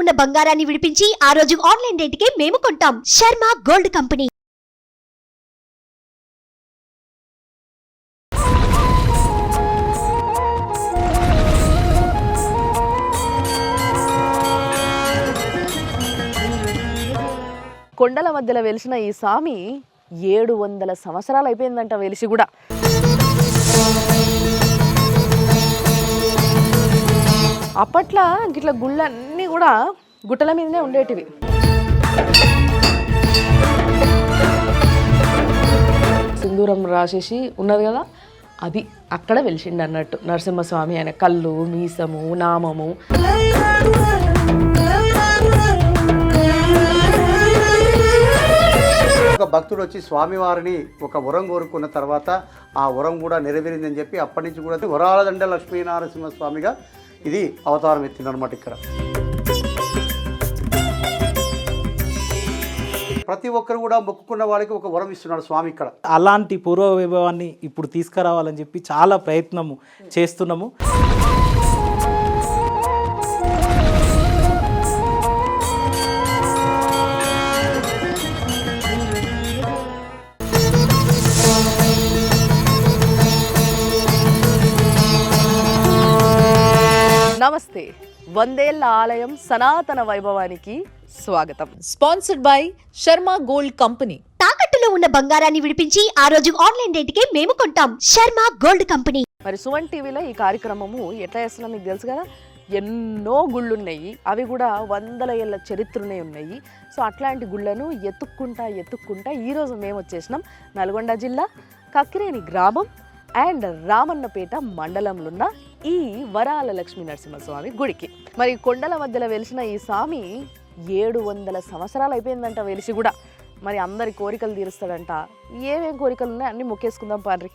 ఉన్న బంగారాన్ని విడిపించి ఆ రోజు ఆన్లైన్ రేటుకే మేము కొంటాం. Sharma gold company. కొండల మధ్యలో వెలిసిన ఈ స్వామి ఏడు వందల సంవత్సరాలు అయిపోయిందంట వెలిసి కూడా. అప్పట్లో గిట్ల గుళ్ళన్నీ కూడా గుట్టల మీదనే ఉండేటివి. సింధూరం రాసేసి ఉన్నది కదా అది అక్కడ వెలిసిండు అన్నట్టు. నరసింహస్వామి ఆయన కళ్ళు మీసము నామము. ఒక భక్తుడు వచ్చి స్వామివారిని ఒక వరం కోరుకున్న తర్వాత ఆ వరం కూడా నెరవేరిందని చెప్పి అప్పటి నుంచి కూడా వరాలదండ దండ స్వామిగా ఇది అవతారం ఎత్తిందనమాట ఇక్కడ. ప్రతి ఒక్కరు కూడా మొక్కుకున్న వాళ్ళకి ఒక వరం ఇస్తున్నాడు స్వామి ఇక్కడ. అలాంటి పూర్వ వైభవాన్ని ఇప్పుడు తీసుకురావాలని చెప్పి చాలా ప్రయత్నము చేస్తున్నాము. వందేళ్ళ ఆలయం సనాతన వైభవానికి స్వాగతం. Sponsored by Sharma gold company తాకట్టులో ఉన్న బంగారాన్ని విడిపించి ఆ రోజు ఆన్లైన్ రేటుకే మేము కొంటాం శర్మ గోల్డ్ కంపెనీ. మరి సువన్ టీవీలో ఈ కార్యక్రమము ఎట్లా చేస్తున్నా మీకు తెలుసు కదా? ఎన్నో గుళ్ళు ఉన్నాయి అవి కూడా వందల ఏళ్ళ చరిత్రనే ఉన్నాయి. సో అట్లాంటి గుళ్ళను ఎత్తుక్కుంటా ఎత్తుక్కుంటా ఈరోజు మేము వచ్చేసినాం నల్గొండ జిల్లా కక్కిరేని గ్రామం అండ్ రామన్నపేట మండలంలో ఉన్న ఈ వరాల లక్ష్మీ నరసింహస్వామి గుడికి. మరి కొండల మధ్యలో వెలిసిన ఈ స్వామి ఏడు వందల సంవత్సరాలు అయిపోయిందంట వెలిసి కూడా. మరి అందరి కోరికలు తీరుస్తాడంట. ఏమేం కోరికలు ఉన్నాయి? అన్ని మొక్కేసుకుందాం పాడ్రి.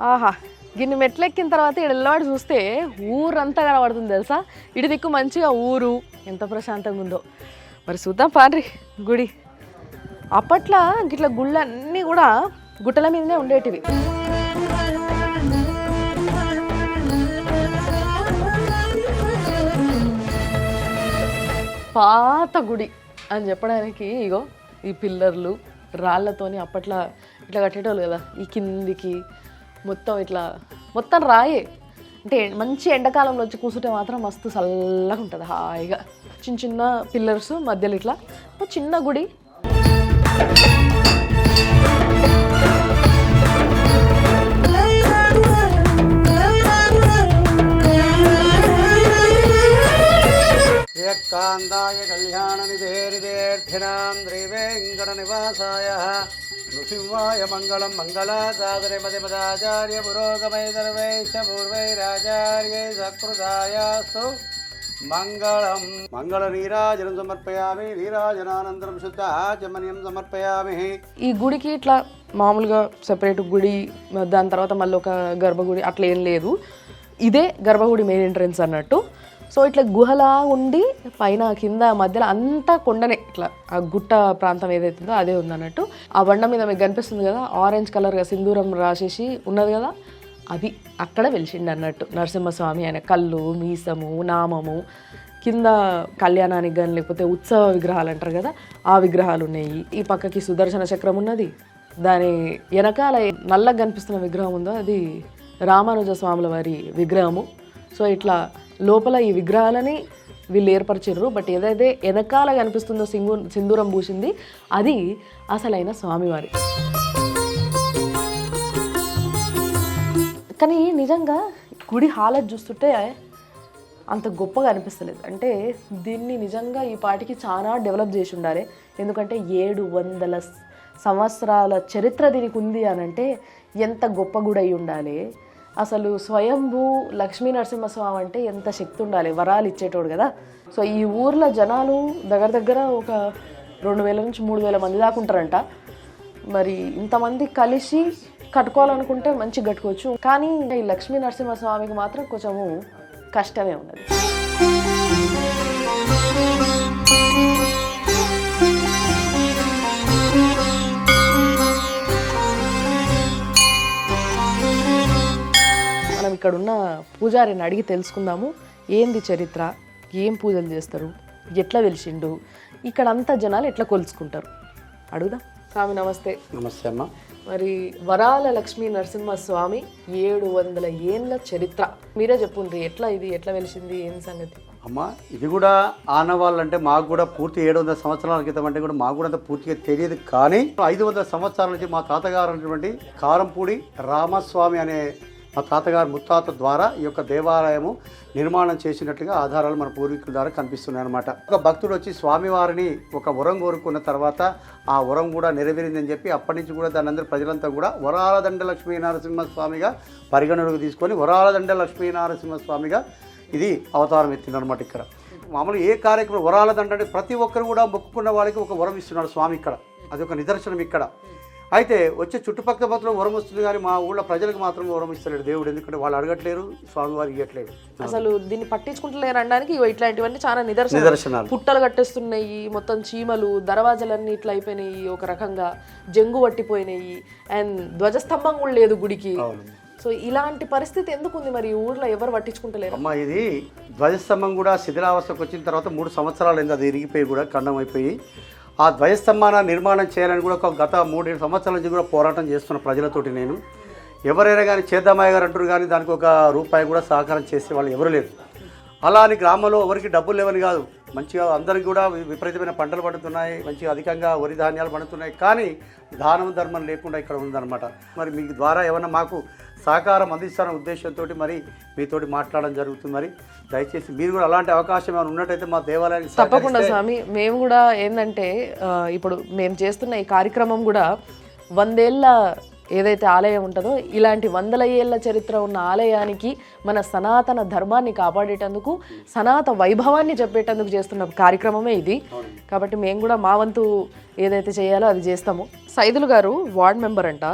ఆహా గిన్ని మెట్లెక్కిన తర్వాత ఇక్కడ వెళ్ళవాడు చూస్తే ఊరంతా కనబడుతుంది తెలుసా? ఇటు దిక్కు మంచిగా ఊరు. ఎంత ప్రశాంతంగా ఉందో మరి చూద్దాం పాండ్రి గుడి. అప్పట్లో గిట్ల గుళ్ళన్నీ కూడా గుట్టల మీదనే ఉండేటివి. పాత గుడి అని చెప్పడానికి ఇగో ఈ పిల్లర్లు రాళ్ళతోని అప్పట్లో ఇట్లా కట్టేటోళ్ళు కదా ఈ కిందికి మొత్తం ఇట్లా మొత్తం రాయే. అంటే మంచి ఎండాకాలంలో వచ్చి కూర్చుంటే మాత్రం మస్తు చల్లగా ఉంటుంది హాయిగా. చిన్న చిన్న పిల్లర్స్ మధ్యలో ఇట్లా చిన్న గుడి. కాందాయ కళ్యాణ నిధేరిదేర్థినాం మంగళాసాదరే మది మదాచార్య పురోగమై సర్వైశ్చ పూర్వైరాచార్యై సకృతాయాస్తు మంగళం మంగళ నీరాజనం సమర్పయామి నీరాజనానంతరం శుద్ధ ఆచమనీయం సమర్పయామి ఈ గుడికి ఇట్లా మామూలుగా సెపరేట్ గుడి దాని తర్వాత మళ్ళీ ఒక గర్భగుడి అట్లా ఏం లేదు. ఇదే గర్భగుడి మెయిన్ ఎంట్రన్స్ అన్నట్టు. సో ఇట్లా గుహలా ఉండి పైన కింద మధ్యలో అంతా కొండనే ఇట్లా. ఆ గుట్ట ప్రాంతం ఏదైతుందో అదే ఉంది అన్నట్టు ఆ బండ మీద మీకు కనిపిస్తుంది కదా ఆరెంజ్ కలర్గా సింధూరం రాసేసి ఉన్నది కదా అది అక్కడ వెలిసిండు అన్నట్టు నరసింహస్వామి ఆయన కళ్ళు మీసము నామము కింద కళ్యాణానికి కానీ లేకపోతే ఉత్సవ విగ్రహాలు అంటారు కదా ఆ విగ్రహాలు ఉన్నాయి. ఈ పక్కకి సుదర్శన చక్రం ఉన్నది. దాని వెనకాల నల్లగా కనిపిస్తున్న విగ్రహం ఉందో అది రామానుజ స్వాముల వారి విగ్రహము. సో ఇట్లా లోపల ఈ విగ్రహాలని వీళ్ళు ఏర్పరిచారు బట్ ఏదైతే వెనకాల కనిపిస్తుందో సింగు సింధూరం పూసింది అది అసలైన స్వామివారి. కానీ నిజంగా గుడి హాలత్ చూస్తుంటే అంత గొప్పగా అనిపిస్తలేదు. అంటే దీన్ని నిజంగా ఈ పాటికి చాలా డెవలప్ చేసి ఉండాలి. ఎందుకంటే ఏడు వందల సంవత్సరాల చరిత్ర దీనికి ఉంది అని అంటే ఎంత గొప్ప గుడి అయి ఉండాలి. అసలు స్వయంభూ లక్ష్మీ నరసింహస్వామి అంటే ఎంత శక్తి ఉండాలి? వరాలు ఇచ్చేటోడు కదా. సో ఈ ఊర్లో జనాలు దగ్గర దగ్గర ఒక రెండు వేల నుంచి మూడు వేల మంది దాకా ఉంటారంట. మరి ఇంతమంది కలిసి కట్టుకోవాలనుకుంటే మంచి కట్టుకోవచ్చు కానీ ఈ లక్ష్మీ నరసింహస్వామికి మాత్రం కొంచెము కష్టమే ఉన్నది. ఇక్కడున్న పూజారిని అడిగి తెలుసుకుందాము. ఏంది చరిత్ర? ఏం పూజలు చేస్తారు? ఎట్లా వెలిసిండు? ఇక్కడ అంతా జనాలు ఎట్లా కొలుచుకుంటారు? అడుగుదాం. స్వామి నమస్తే. నమస్తే అమ్మ. మరి వరాల లక్ష్మీ నరసింహ స్వామి ఏడు వందల ఏళ్ళ చరిత్ర. మీరే చెప్పుండ్రి ఎట్లా ఇది? ఎట్లా వెలిసింది? ఏం సంగతి? అమ్మ ఇది కూడా ఆనవాళ్ళు అంటే మాకు కూడా పూర్తి ఏడు వందల సంవత్సరాల క్రితం అంటే కూడా మాకు కూడా అంత పూర్తిగా తెలియదు కానీ ఐదు వందల సంవత్సరాల నుంచి మా తాతగారు అనేటువంటి కారంపూడి రామస్వామి అనే మా తాతగారు ముత్తాత ద్వారా ఈ యొక్క దేవాలయము నిర్మాణం చేసినట్లుగా ఆధారాలు మన పూర్వీకుల ద్వారా కనిపిస్తున్నాయి అనమాట ఒక భక్తుడు వచ్చి స్వామివారిని ఒక వరం కోరుకున్న తర్వాత ఆ వరం కూడా నెరవేరిందని చెప్పి అప్పటి నుంచి కూడా దాని అందరూ ప్రజలంతా కూడా వరాలదండ లక్ష్మీ నరసింహ స్వామిగా పరిగణలోకి తీసుకొని వరాలదండ లక్ష్మీ నరసింహ స్వామిగా ఇది అవతారం ఎత్తిందనమాట ఇక్కడ. మామూలు ఏ కార్యక్రమం వరాల దండ అంటే ప్రతి ఒక్కరు కూడా మొక్కుకున్న వాళ్ళకి ఒక వరం ఇస్తున్నాడు స్వామి ఇక్కడ. అది ఒక నిదర్శనం ఇక్కడ. అయితే వచ్చే చుట్టుపక్కల మాత్రం వరం వస్తుంది కానీ మా ఊళ్ళో ప్రజలకు మాత్రం వరం ఇస్తలేడు దేవుడు. ఎందుకంటే వాళ్ళు అడగట్లేరు స్వామివారు ఇవ్వట్లేదు అసలు దీన్ని పట్టించుకుంటలేరు అనడానికి ఇట్లాంటివన్నీ చాలా నిదర్శనం నిదర్శనాలు. పుట్టలు కట్టేస్తున్నాయి మొత్తం చీమలు దర్వాజలన్నీ ఇట్లా అయిపోయినాయి ఒక రకంగా జంగు పట్టిపోయినాయి. అండ్ ధ్వజస్తంభం కూడా లేదు గుడికి. సో ఇలాంటి పరిస్థితి ఎందుకు ఉంది మరి? ఊర్లో ఎవరు పట్టించుకుంటలేరు? అమ్మ ఇది ధ్వజస్తంభం కూడా శిథిలావస్థకు వచ్చిన తర్వాత మూడు సంవత్సరాలు అయింది అది ఇరిగిపోయి కూడా ఖండం అయిపోయి ఆ ద్వయస్తంభాన నిర్మాణం చేయాలని కూడా ఒక గత మూడేడు సంవత్సరాల నుంచి కూడా పోరాటం చేస్తున్న ప్రజలతోటి నేను. ఎవరైనా కానీ చేద్దామయ్య గారు అంటారు కానీ దానికి ఒక రూపాయి కూడా సహకారం చేసే వాళ్ళు ఎవరు లేరు. అలా అని గ్రామంలో ఎవరికి డబ్బులు లేవని కాదు. మంచిగా అందరికి కూడా విపరీతమైన పంటలు పండుతున్నాయి. మంచిగా అధికంగా వరి ధాన్యాలు పండుతున్నాయి. కానీ దానం ధర్మం లేకుండా ఇక్కడ ఉందన్నమాట. మరి మీ ద్వారా ఏమైనా మాకు సహకారం అందిస్తారన్న ఉద్దేశంతో మరి మీతోటి మాట్లాడడం జరుగుతుంది మరి. దయచేసి మీరు కూడా అలాంటి అవకాశం ఏమైనా ఉన్నట్టయితే మా దేవాలయానికి తప్పకుండా స్వామి. మేము కూడా ఏంటంటే ఇప్పుడు మేము చేస్తున్న ఈ కార్యక్రమం కూడా వందేళ్ళ ఏదైతే ఆలయం ఉంటుందో ఇలాంటి వందల ఏళ్ళ చరిత్ర ఉన్న ఆలయానికి మన సనాతన ధర్మాన్ని కాపాడేటందుకు సనాత వైభవాన్ని చెప్పేటందుకు చేస్తున్న కార్యక్రమమే ఇది. కాబట్టి మేము కూడా మా వంతు ఏదైతే చేయాలో అది చేస్తాము. సైదులు గారు వార్డ్ మెంబర్ అంట.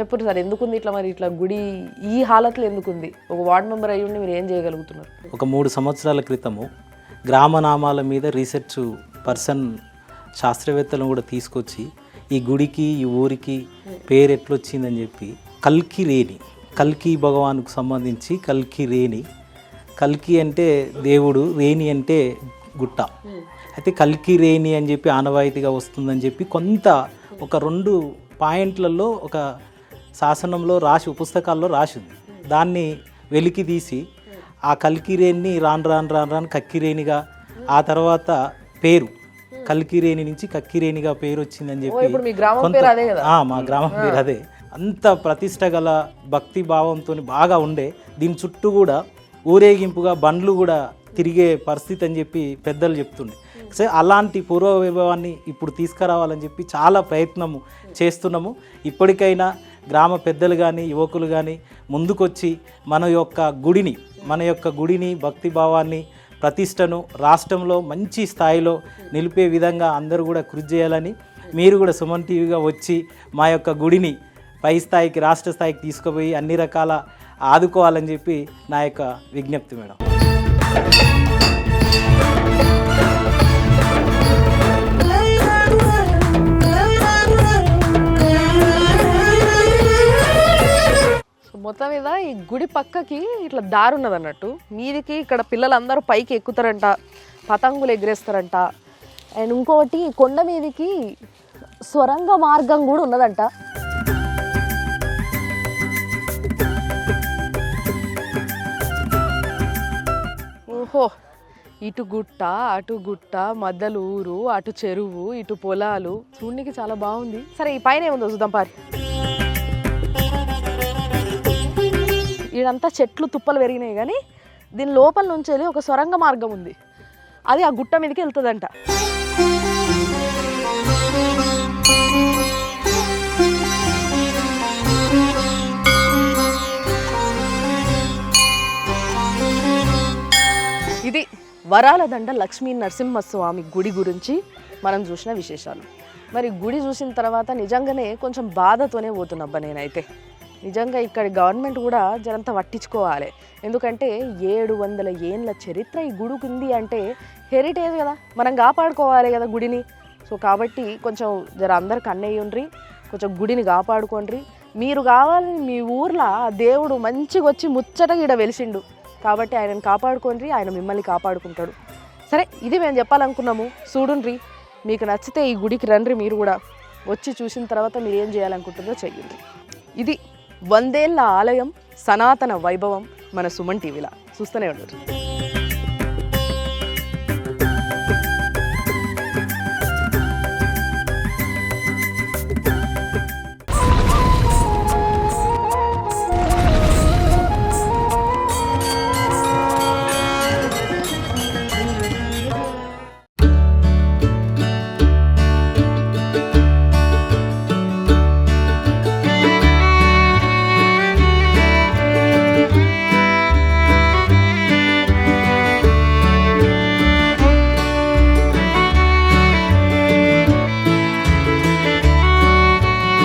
చెప్పండి సార్ ఎందుకుంది ఇట్లా మరి ఇట్లా గుడి ఈ హాలత్లో ఎందుకుంది? ఒక వార్డ్ మెంబర్ అయ్యి ఉండి మీరు ఏం చేయగలుగుతున్నారు? ఒక మూడు సంవత్సరాల క్రితము గ్రామనామాల మీద రీసెర్చ్ పర్సన్ శాస్త్రవేత్తలను కూడా తీసుకొచ్చి ఈ గుడికి ఈ ఊరికి పేరు ఎట్లొచ్చిందని చెప్పి కల్కి రేణి కల్కి భగవాన్కు సంబంధించి కల్కి రేణి. కల్కి అంటే దేవుడు రేణి అంటే గుట్ట. అయితే కల్కి రేణి అని చెప్పి ఆనవాయితీగా వస్తుందని చెప్పి కొంత ఒక రెండు పాయింట్లలో ఒక శాసనంలో రాసి పుస్తకాల్లో రాసింది. దాన్ని వెలికి తీసి ఆ కల్కిరేణిని రాను రాను రాను రాను కక్కిరేణిగా ఆ తర్వాత పేరు కల్కిరేణి నుంచి కక్కిరేణిగా పేరు వచ్చిందని చెప్పి కొంత- మా గ్రామం పేరు అదే. అంత ప్రతిష్ట గల భక్తి భావంతో బాగా ఉండే దీని చుట్టూ కూడా ఊరేగింపుగా బండ్లు కూడా తిరిగే పరిస్థితి అని చెప్పి పెద్దలు చెప్తుండే. సో అలాంటి పూర్వ వైభవాన్ని ఇప్పుడు తీసుకురావాలని చెప్పి చాలా ప్రయత్నము చేస్తున్నాము. ఇప్పటికైనా గ్రామ పెద్దలు కానీ యువకులు కానీ ముందుకొచ్చి మన యొక్క గుడిని మన యొక్క గుడిని భక్తి భావాన్ని ప్రతిష్టను రాష్ట్రంలో మంచి స్థాయిలో నిలిపే విధంగా అందరూ కూడా కృషి చేయాలని మీరు కూడా సుమన్ టీవీగా వచ్చి మా యొక్క గుడిని పై స్థాయికి రాష్ట్ర స్థాయికి తీసుకుపోయి అన్ని రకాల ఆదుకోవాలని చెప్పి నా యొక్క విజ్ఞప్తి మేడం. మొత్తం మీద ఈ గుడి పక్కకి ఇట్లా దారి ఉన్నది అన్నట్టు మీదికి ఇక్కడ పిల్లలందరూ పైకి ఎక్కుతారంట పతంగులు ఎగిరేస్తారంట. అండ్ ఇంకోటి కొండ మీదికి స్వరంగ మార్గం కూడా ఉన్నదంట. ఓహో ఇటు గుట్ట అటు గుట్ట మధ్యలో ఊరు అటు చెరువు ఇటు పొలాలు. చూడనికి చాలా బాగుంది. సరే ఈ పైన ఏముందో చూద్దాం పారి. ఇదంతా చెట్లు తుప్పలు పెరిగినాయి కానీ దీని లోపల నుంచి వెళ్ళి ఒక సొరంగ మార్గం ఉంది. అది ఆ గుట్ట మీదకి వెళ్తుందంట. ఇది వరాలదండ లక్ష్మీ నరసింహస్వామి గుడి గురించి మనం చూసిన విశేషాలు. మరి గుడి చూసిన తర్వాత నిజంగానే కొంచెం బాధతోనే పోతున్నబ్బా నేనైతే. నిజంగా ఇక్కడ గవర్నమెంట్ కూడా జరంతా పట్టించుకోవాలి. ఎందుకంటే ఏడు వందల ఏండ్ల చరిత్ర ఈ గుడికి ఉంది అంటే హెరిటేజ్ కదా. మనం కాపాడుకోవాలి కదా గుడిని. సో కాబట్టి కొంచెం జర అందరికి అన్నయ్య ఉండ్రి కొంచెం గుడిని కాపాడుకోండి మీరు కావాలని మీ ఊర్లో ఆ దేవుడు మంచిగా వచ్చి ముచ్చటగా ఈడ వెలిసిండు. కాబట్టి ఆయనను కాపాడుకోండి ఆయన మిమ్మల్ని కాపాడుకుంటాడు. సరే ఇది మేము చెప్పాలనుకున్నాము. చూడుండ్రి మీకు నచ్చితే ఈ గుడికి రండి మీరు కూడా. వచ్చి చూసిన తర్వాత మీరు ఏం చేయాలనుకుంటుందో చెయ్యండి. ఇది వందేళ్ళ ఆలయం సనాతన వైభవం మన సుమన్ టీవీలా. చూస్తూనే ఉండరు